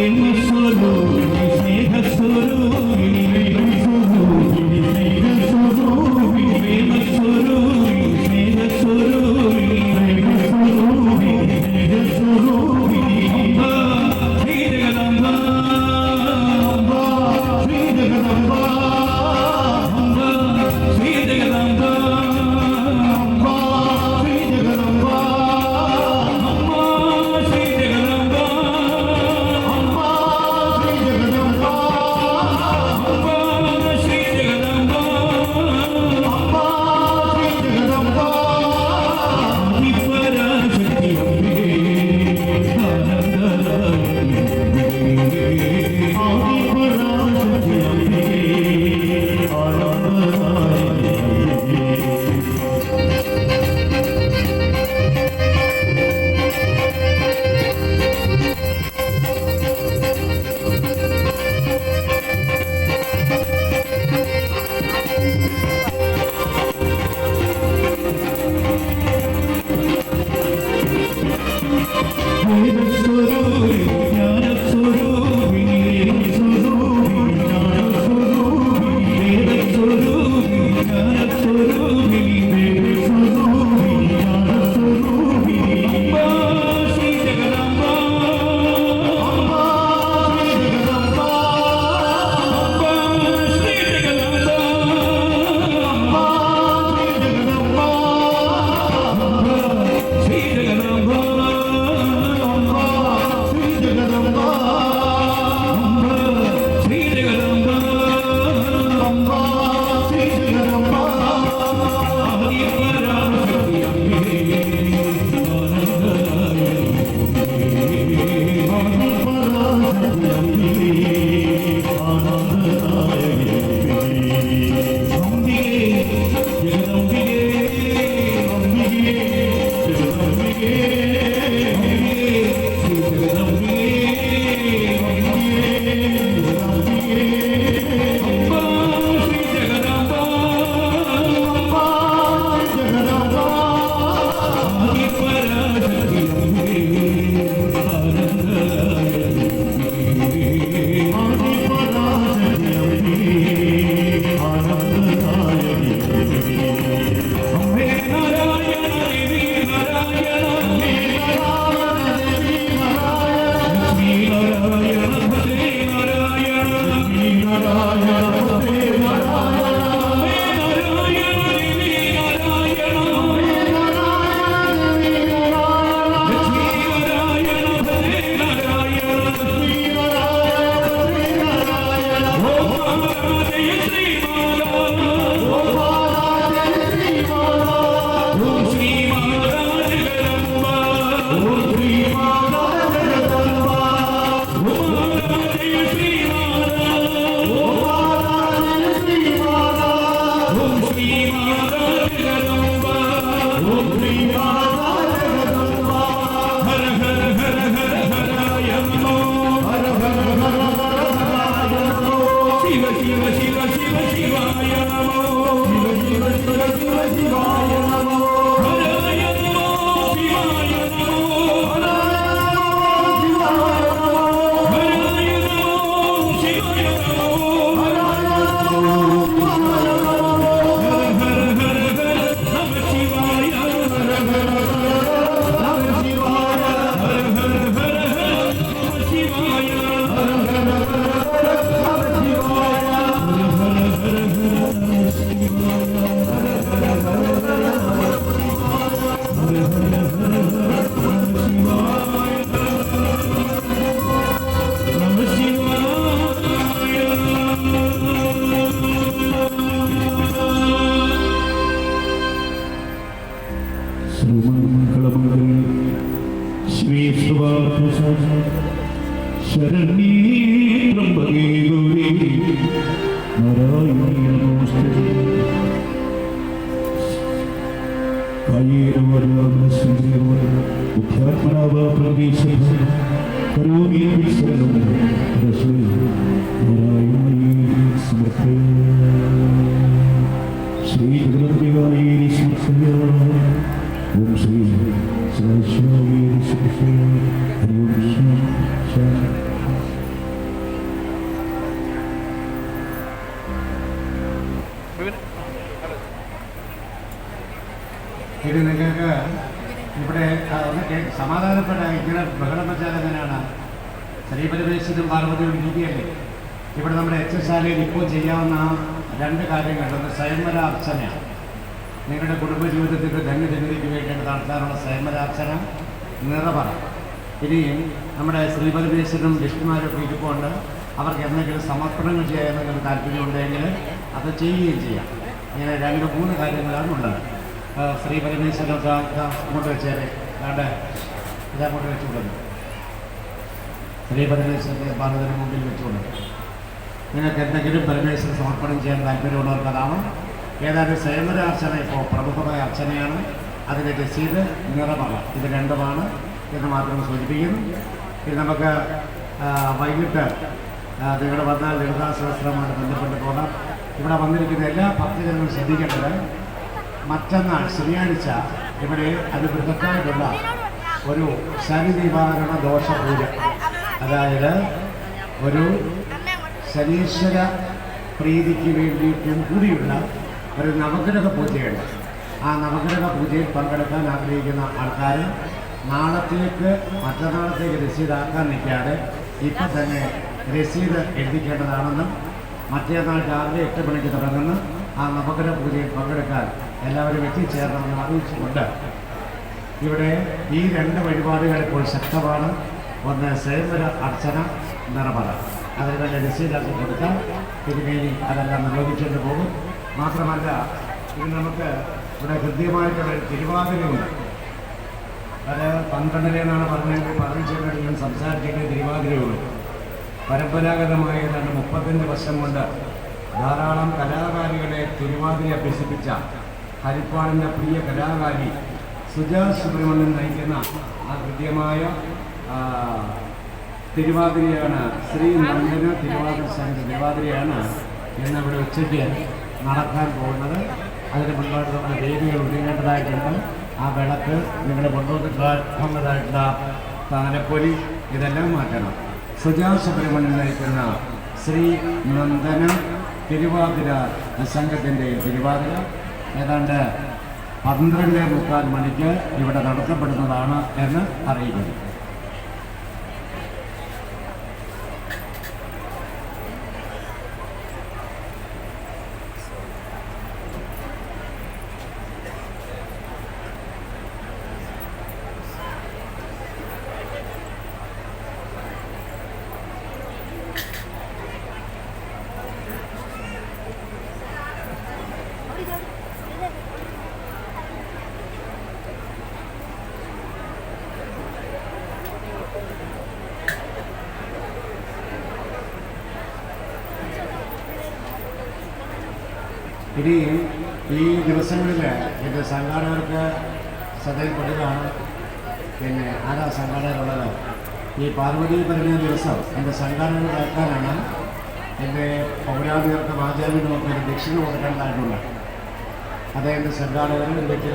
you. You. Shri സമാധാനപ്പെട്ട പ്രചാരകനാണ് ബഹളം വെച്ചാൽ പാർവതിയുടെ രീതിയല്ലേ ഇവിടെ നമ്മുടെ എച്ച് എസ് ശാലയിൽ ഇപ്പോൾ ചെയ്യാവുന്ന രണ്ട് കാര്യങ്ങൾ ഒന്ന് സ്വയംവര അർച്ചന. നിങ്ങളുടെ കുടുംബജീവിതത്തിന്റെ ധന്യജനതയ്ക്ക് വേണ്ടിയിട്ട് നടത്താനുള്ള സ്വയംവരാർച്ചന നിറപറ ഇനിയും നമ്മുടെ ശ്രീപരമേശ്വരനും വിഷ്ണുമാരൊക്കെ ഇരിപ്പുണ്ട്. അവർക്ക് എന്തെങ്കിലും സമർപ്പണങ്ങൾ എന്തെങ്കിലും താല്പര്യമുണ്ടെങ്കിൽ അത് ചെയ്യുകയും ചെയ്യാം. ഇങ്ങനെ രണ്ട് മൂന്ന് കാര്യങ്ങളാണ് ഉള്ളത്. ശ്രീ പരമേശ്വരൻ അങ്ങോട്ട് വെച്ചേരെ. വേണ്ടേ ഇതങ്ങോട്ട് വെച്ചു കൊടുക്കും ശ്രീ പരമേശ്വരന്റെ ഭാരതത്തിന് മുമ്പിൽ വെച്ചുകൊണ്ട്. നിങ്ങൾക്ക് എന്തെങ്കിലും പരമേശ്വരൻ സമർപ്പണം ചെയ്യാൻ താല്പര്യമുള്ളവർക്ക് അതാണ് ഏതായാലും സ്വയംവര അർച്ചന ഇപ്പോൾ പ്രമുഖമായ അർച്ചനയാണ്. അതിന്റെ രസീത് നിറമാണ് ഇത് രണ്ടുമാണ് എന്ന് മാത്രം സൂചിപ്പിക്കുന്നു. ഇത് നമുക്ക് വൈകിട്ട് നിങ്ങൾ വന്നാൽ ലളിതാ സഹസ്രവുമായിട്ട് ബന്ധപ്പെട്ട് പോകാം. ഇവിടെ വന്നിരിക്കുന്ന എല്ലാ ഭക്തജനങ്ങളും ശ്രദ്ധിക്കേണ്ടത് മറ്റന്നാൾ ശനിയാഴ്ച ഇവിടെ അനുബന്ധത്തായിട്ടുള്ള ഒരു ശനി നിവാരണ ദോഷ പൂജ അതായത് ഒരു ശനീശ്വര പ്രീതിക്ക് വേണ്ടിയിട്ടും കൂടിയുള്ള ഒരു നവഗ്രഹ പൂജയുണ്ട്. ആ നവഗ്രഹ പൂജയിൽ പങ്കെടുക്കാൻ ആഗ്രഹിക്കുന്ന ആൾക്കാർ നാളത്തേക്ക് മറ്റന്നാളത്തേക്ക് രസീതാക്കാൻ നിൽക്കാതെ ഇപ്പം തന്നെ രസീത് എഴുതിക്കേണ്ടതാണെന്നും മറ്റേനാൾ രാവിലെ എട്ട് മണിക്ക് തുടങ്ങുന്ന ആ നവഗ്രഹ പൂജയിൽ പങ്കെടുക്കാൻ എല്ലാവരും എത്തിച്ചേരണമെന്ന് അറിയിച്ചുകൊണ്ട് ഇവിടെ ഈ രണ്ട് വഴിപാടുകൾ ഇപ്പോൾ ശക്തമാണ്. ഒന്ന് സ്വയംവര അർച്ചന നിറമല അതിന് തന്നെ രസീതാക്കി കൊടുക്കാം. തിരുമേനി അതെല്ലാം നിർവഹിച്ചുകൊണ്ട് പോകും. മാത്രമല്ല ഇത് നമുക്ക് ഇവിടെ ഹൃദ്യമായിട്ടുള്ള തിരുവാതിരയുണ്ട്. അത് പന്ത്രണ്ടരയെന്നാണ് പറഞ്ഞത്. പറഞ്ഞിട്ട് ഞാൻ സംസാരിച്ചിട്ട് തിരുവാതിരയുള്ളൂ. പരമ്പരാഗതമായ ഏതാണ്ട് മുപ്പത്തഞ്ച് വർഷം കൊണ്ട് ധാരാളം കലാകാരികളെ തിരുവാതിര അഭ്യസിപ്പിച്ച ഹരിപ്പാടിന്റെ പ്രിയ കലാകാരി സുജാ സുബ്രഹ്മണ്യൻ നയിക്കുന്ന ആ കൃത്യമായ ആ, തിരുവാതിരയാണ് ശ്രീ നന്ദന തിരുവാതിര സംഘ തിരുവാതിരയാണ് ഇന്ന് ഇവിടെ ഉച്ചയ്ക്ക് നടക്കാൻ പോകുന്നത്. അതിന് മുൻപായിട്ട് നമ്മുടെ ദേവികൾ ഒരുങ്ങേണ്ടതായിട്ടുണ്ട്. ആ വിളക്ക് നിങ്ങൾ കൊണ്ടുവന്നിട്ടുള്ളതായിട്ടുള്ള താനപ്പൊലി ഇതെല്ലാം മാറ്റണം. സുജാ സുബ്രഹ്മണ്യൻ നയിക്കുന്ന ശ്രീ നന്ദന തിരുവാതിര സംഘത്തിന്റെ തിരുവാതിര. ഏതാണ്ട് പന്ത്രണ്ട് മുക്കാൽ മണിക്ക് ഇവിടെ നടത്തപ്പെടുന്നതാണ് എന്ന് അറിയിക്കുന്നു ഇനി ഈ ദിവസങ്ങളിൽ എന്റെ സംഘാടകർക്ക് ശ്രദ്ധയിൽപ്പെട്ടതാണ് പിന്നെ ആരാ സംഘാടകരുള്ളത്? ഈ പാർവതി പറഞ്ഞ ദിവസം എന്റെ സംഘാടകർ കേൾക്കാനാണ് എന്റെ പൗരാണികർക്കും ആചാര്യനുമൊക്കെ ഒരു ദക്ഷിണ കൊടുക്കേണ്ടതായിട്ടുള്ളത് അതായത് സംഘാടകർ വീട്ടിൽ